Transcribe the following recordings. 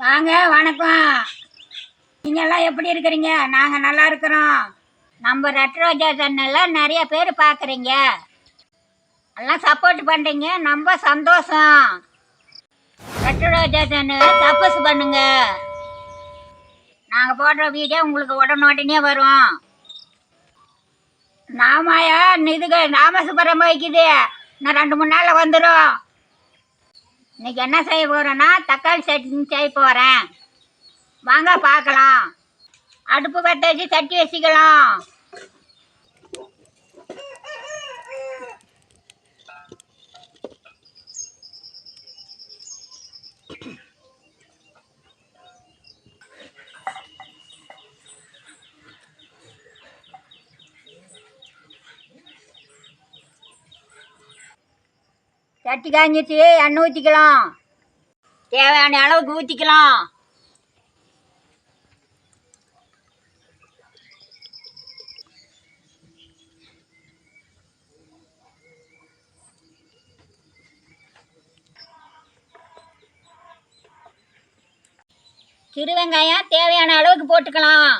வாங்க வணக்கம். நீங்கள்லாம் எப்படி இருக்கிறீங்க? நாங்கள் நல்லா இருக்கிறோம். நம்ம ரெட் ரோஜா நிறைய பேர் பார்க்குறீங்க. எல்லாம் சப்போர்ட் பண்ணுறீங்க ரொம்ப சந்தோஷம். ரெட் ரோஜா சேனலை சப்போஸ் பண்ணுங்க. நாங்கள் போடுற வீடியோ உங்களுக்கு உடனே வரும். நாமாயா இதுக்கு நாம ராமசுபுரம் வைக்குது இன்னும் ரெண்டு மூணு நாளில் வந்துடும் இன்னைக்கு என்ன செய்ய போகிறேன்னா தக்காளி சட்னி செய்ய போகிறேன் வாங்க பார்க்கலாம். அடுப்பு பற்ற வச்சு சட்டி வச்சுக்கலாம். சட்டி காஞ்சிச்சு எண்ணெய் ஊற்றிக்கலாம் தேவையான அளவுக்கு ஊற்றிக்கலாம் சிறு வெங்காயம் தேவையான அளவுக்கு போட்டுக்கலாம்.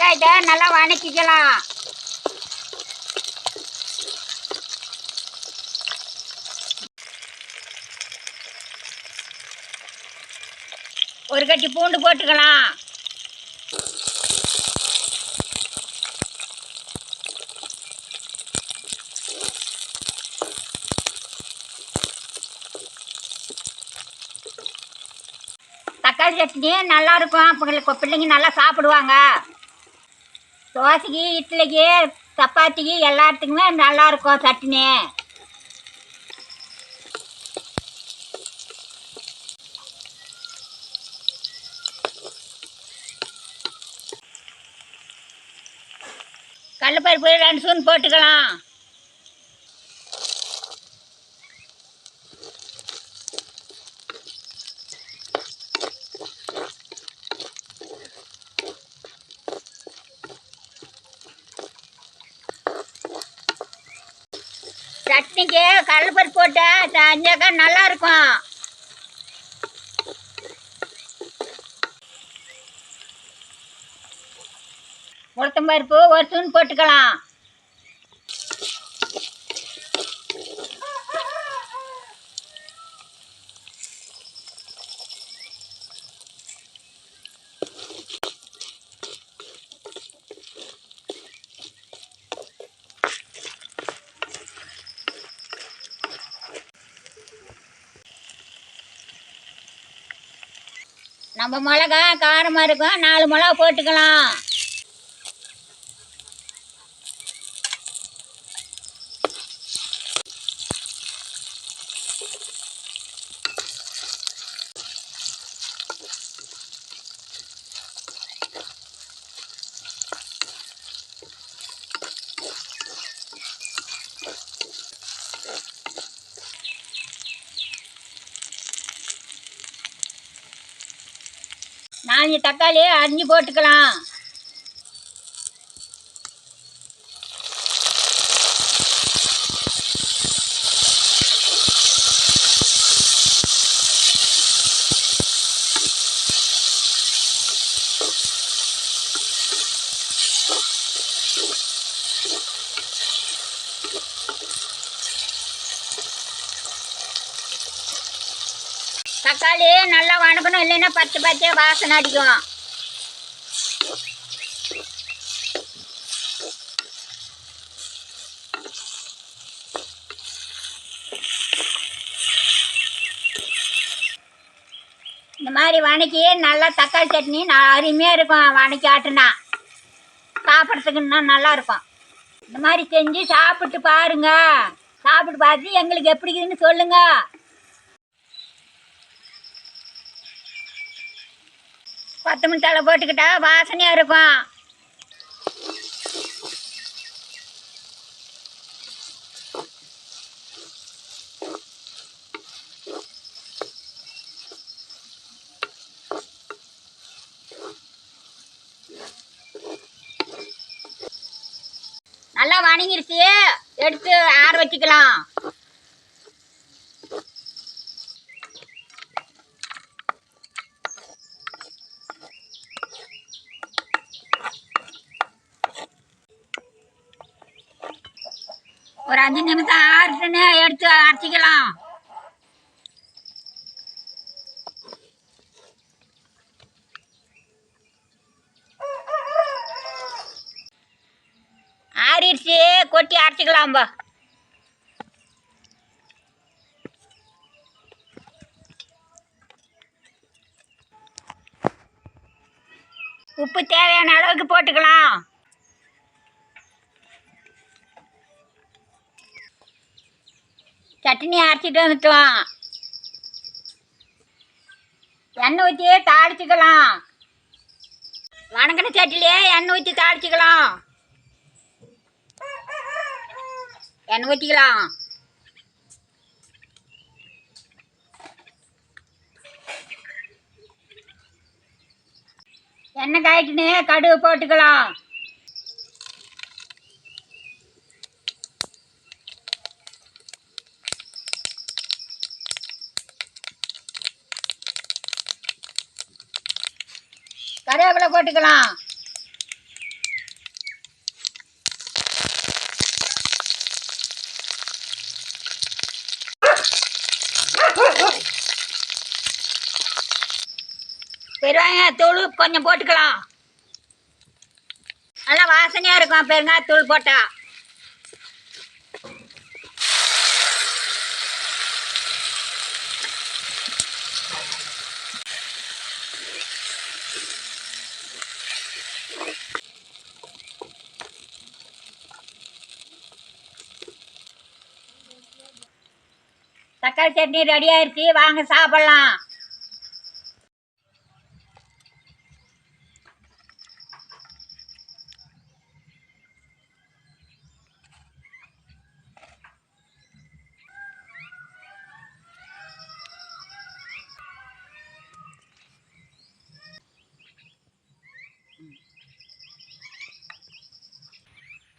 வெங்காயத்தை நல்லா வணக்கிக்கலாம். ஒரு கட்டி பூண்டு போட்டுக்கலாம். தக்காளி சட்னி நல்லா இருக்கும். பிள்ளைங்க பிள்ளைங்க நல்லா சாப்பிடுவாங்க. தோசைக்கு இட்லிக்கு சப்பாத்திக்கு எல்லாத்துக்குமே நல்லா இருக்கும் சட்னி. கடலப்பருப்பு ரெண்டு ஸ்பூன் போட்டுக்கலாம். சட்னிக்கு கடலப்பருப்பு போட்டு செஞ்சாக்கா நல்லா இருக்கும் உளுத்தம்பருப்பு ஒரு தூண் போட்டுக்கலாம். நம்ம மிளகா காரமாக இருக்கும். நாலு மிளகா போட்டுக்கலாம். நாலஞ்சு தக்காளி அரிஞ்சு போட்டுக்கலாம். தக்காளி நல்லா வணக்கணும் இல்லைன்னா பச்சை பச்சையாக வாசனை அடிக்கும். இந்த மாதிரி வணக்கி நல்லா தக்காளி சட்னி நான் அருமையாக இருக்கும் வணக்கி ஆட்டுனா. சாப்பிட்றதுக்குன்னா நல்லா இருக்கும். இந்த மாதிரி செஞ்சு சாப்பிட்டு பாருங்க. சாப்பிட்டு பார்த்து எங்களுக்கு எப்படி இருக்குதுன்னு சொல்லுங்கள் கொத்து முத்தால போட்டுக்கிட்டா வாசனையாக இருக்கும். நல்லா வணங்கிருச்சு. எடுத்து ஆறு வச்சுக்கலாம். ஒரு அஞ்சு நிமிஷம் ஆறுட்டுன்னு எடுத்து அரைச்சிக்கலாம். ஆறிடுச்சு கொட்டி அரைச்சிக்கலாம்பா உப்பு தேவையான அளவுக்கு போட்டுக்கலாம். சட்னி அரைச்சிட்டு வந்துட்டோம். எண்ணெய் ஊற்றி தாளிச்சுக்கலாம். வணங்கின சட்டிலே எண்ணெய் ஊற்றி தாளிச்சுக்கலாம். எண்ணெய் ஊற்றிக்கலாம் எண்ணெய் காய்ட்டுன்னு கடுகு போட்டுக்கலாம். கருவேப்பிலை போட்டுக்கலாம். பெருங்காயத்தூள் கொஞ்சம் போட்டுக்கலாம். நல்லா வாசனையாக இருக்கும் பெருங்காயத்தூள் போட்டால் தக்காளி சட்னி ரெடி ஆயிடுச்சு வாங்க சாப்பிடலாம்.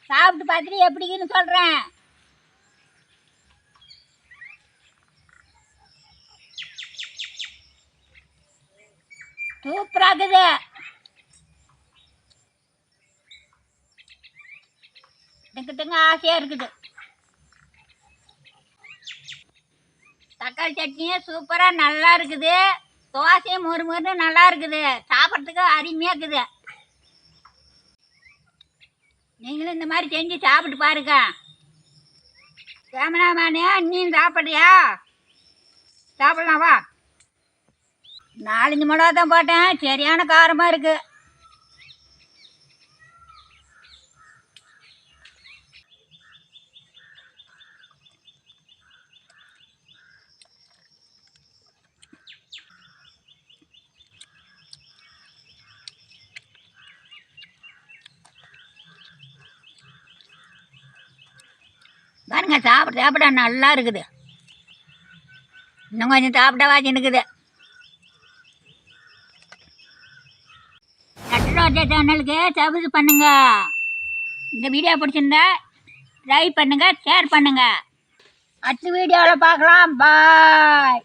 சாப்பிட்டு பார்த்துட்டு எப்படின்னு சொல்கிறேன் ஆகுது. இருக்குது திங்கு ஆசையா ஆசையாக இருக்குது. தக்காளி சட்னியும் சூப்பராக நல்லா இருக்குது. தோசையும் மொறு மொறு நல்லா இருக்குது. சாப்பிட்றதுக்கு அருமையாக இருக்குது. நீங்களும் இந்த மாதிரி செஞ்சு சாப்பிட்டு பாருங்க. கேமராமேனே நீ சாப்பிட்றியா? சாப்பிடலாம் வா. நாலஞ்சு மிளகா தான் போட்டேன். சரியான காரமாக இருக்குது பாருங்க சாப்பிட சாப்பிட நல்லா இருக்குது. இன்னும் கொஞ்சம் சாப்பிட்டா வாச்சு இருக்குது நட்ரோஜா சேனலுக்கு சப்ஸ்கிரைப் பண்ணுங்க. இந்த வீடியோ பிடிச்சிருந்தா லைக் பண்ணுங்க ஷேர் பண்ணுங்க. அடுத்த வீடியோவில் பார்க்கலாம். பாய்